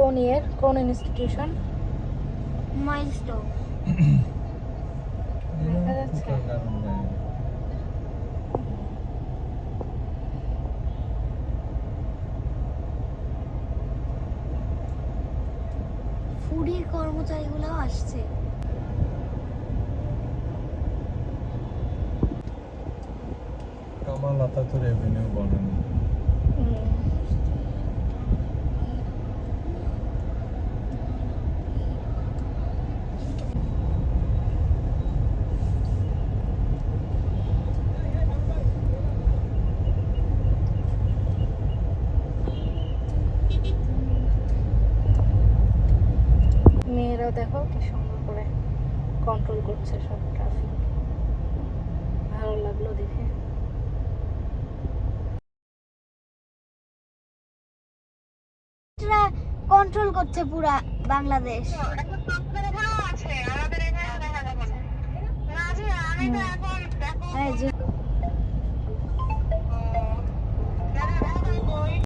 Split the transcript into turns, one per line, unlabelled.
কোন ইয়ার কোন institution
milestone
দেখা যাচ্ছে।
ফুডির কর্মচারীগুলোও আসছে।
কামাল আতাতুর এভিনিউ বলেন।
দেখো কি সুন্দর করে কন্ট্রোল করছে সব ট্রাফিক ভালো লাগল দেখে।
কন্ট্রোল করছে পুরা বাংলাদেশ। এই যে